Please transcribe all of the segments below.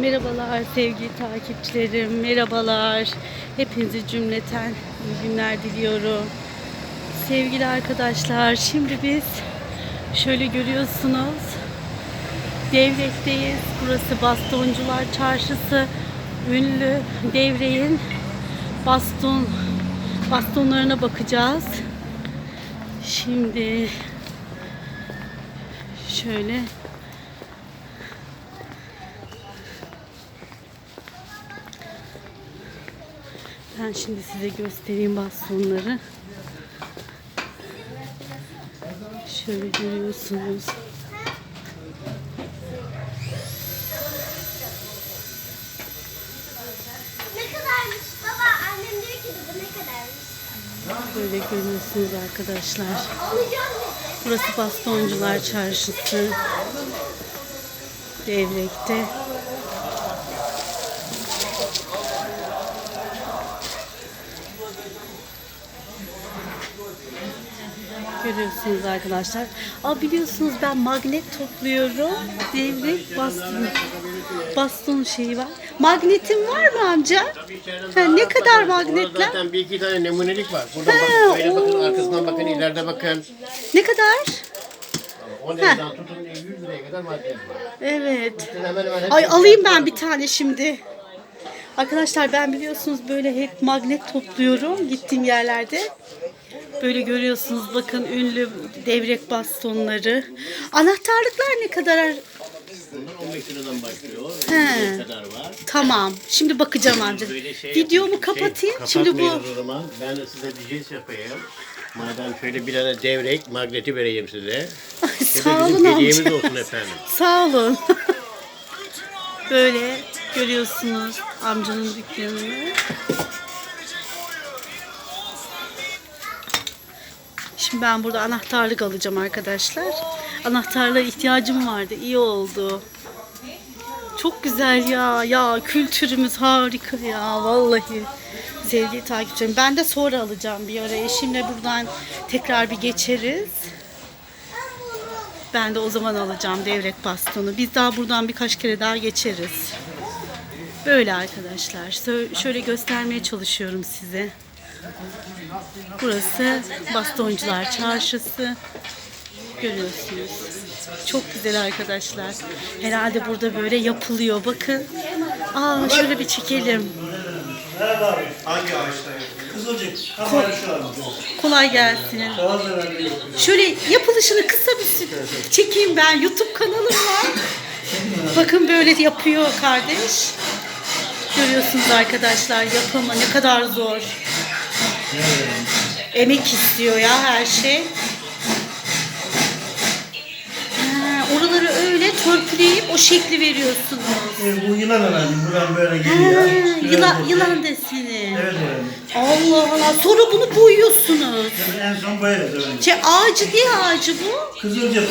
Merhabalar sevgili takipçilerim, merhabalar. Hepinize cümleten iyi günler diliyorum. Sevgili arkadaşlar, şimdi biz şöyle görüyorsunuz. Devrek'teyiz. Burası Bastoncular Çarşısı. Ünlü Devrek'in baston bastonlarına bakacağız. Şimdi şöyle Ben şimdi size göstereyim bastonları. Şöyle görüyorsunuz. Ne kadarmış baba? Annem diyor ki bu ne kadarmış? Böyle görüyorsunuz arkadaşlar. Burası Bastoncular Çarşısı. Devrek'te. Görüyorsunuz arkadaşlar. Aa biliyorsunuz ben magnet topluyorum. Devrek baston. Baston şeyi var. Magnetin var mı amca? Ha, ne kadar magnetler? zaten bir iki tane numunelik var. Burada Ha, bak, böyle bakın oo. arkasından bakın ileride bakın. Ne kadar? 10 liradan tutun 100 liraya kadar magnet var. Evet. Hemen hemen Ay alayım ben bir tane şimdi. Arkadaşlar ben biliyorsunuz böyle hep magnet topluyorum gittiğim yerlerde. Böyle görüyorsunuz bakın ünlü devrek bastonları. Anahtarlıklar ne kadar? Bunlar 15 liradan başlıyor. He. 100 kadar var. Tamam. Şimdi bakacağım amca. Böyle şey Videomu kapatayım. Şey, Şimdi bu kapatmayın o zaman. Ben de size bir yapayım. Madem şöyle bir tane devrek magneti vereyim size. Ay, Bu sağ bizim olun hediyemiz amca. olsun efendim. Sağ olun. Böyle görüyorsunuz amcanın dükkanını. Şimdi ben burada anahtarlık alacağım arkadaşlar. Anahtarlığa ihtiyacım vardı. İyi oldu. Çok güzel ya. Ya kültürümüz harika ya. Vallahi. Sevgili takipçilerim. Ben de sonra alacağım bir ara. Eşimle buradan tekrar bir geçeriz. Ben de o zaman alacağım devrek bastonu. Biz daha buradan birkaç kere daha geçeriz. Böyle arkadaşlar. Şöyle göstermeye çalışıyorum size. Burası Bastoncular Çarşısı. Görüyorsunuz. Çok güzel arkadaşlar. Herhalde burada böyle yapılıyor. Bakın. Aa şöyle bir çekelim. Hangi ağaçta? Kızılcık. Kolay gelsin. Şöyle yapılışını kısa bir çekeyim ben. YouTube kanalım var. Bakın böyle yapıyor kardeş. Görüyorsunuz arkadaşlar yapımı ne kadar zor. Emek istiyor ya her şey. Ha, oraları öyle törpüleyip o şekli veriyorsunuz. E, bu yılan efendim. Buradan böyle Ha, geliyor. yılan, yılan deseni. Evet efendim. Allah Allah. Sonra bunu boyuyorsunuz. Tabii en son boyarız efendim. Şey ağacı ne ağacı bu? Kızılcık.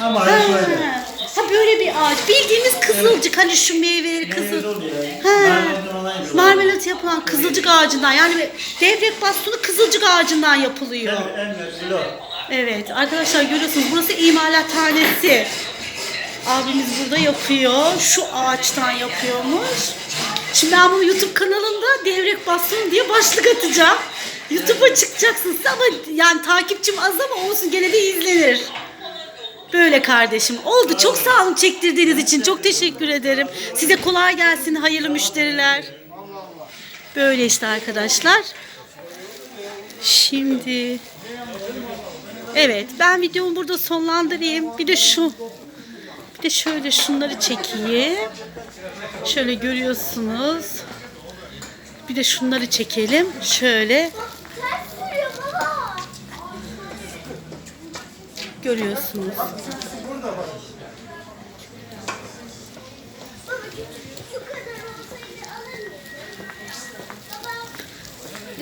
Ağaç Ha, böyle. Ha böyle bir ağaç. Bildiğimiz kızılcık hani şu meyveleri Meyve kızıl. Ha. Marmelat yapılan kızılcık ağacından yani devrek bastonu kızılcık ağacından yapılıyor. Evet arkadaşlar görüyorsunuz burası imalathanesi. Abimiz burada yapıyor. Şu ağaçtan yapıyormuş. Şimdi ben bunu YouTube kanalımda devrek bastonu diye başlık atacağım. YouTube'a çıkacaksınız ama yani takipçim az ama olsun gene de izlenir. Böyle kardeşim. Oldu. Çok sağ olun çektirdiğiniz için. Çok teşekkür ederim. Size kolay gelsin. Hayırlı müşteriler. Böyle işte arkadaşlar. Şimdi Evet, ben videomu burada sonlandırayım. Bir de şu bir de şöyle şunları çekeyim. Şöyle görüyorsunuz. Bir de şunları çekelim. Şöyle görüyorsunuz.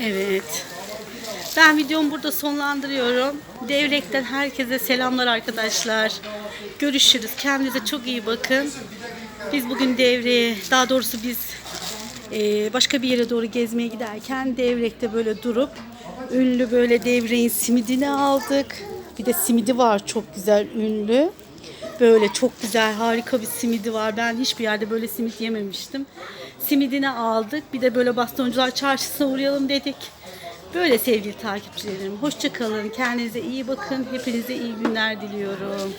Evet. Ben videomu burada sonlandırıyorum. Devrek'ten herkese selamlar arkadaşlar. Görüşürüz. Kendinize çok iyi bakın. Biz bugün Devrek'e, daha doğrusu biz e, başka bir yere doğru gezmeye giderken Devrek'te böyle durup ünlü böyle Devrek'in simidini aldık. Bir de simidi var çok güzel ünlü. Böyle çok güzel harika bir simidi var. Ben hiçbir yerde böyle simit yememiştim. Simidini aldık. Bir de böyle bastoncular çarşısına uğrayalım dedik. Böyle sevgili takipçilerim. Hoşça kalın. Kendinize iyi bakın. Hepinize iyi günler diliyorum.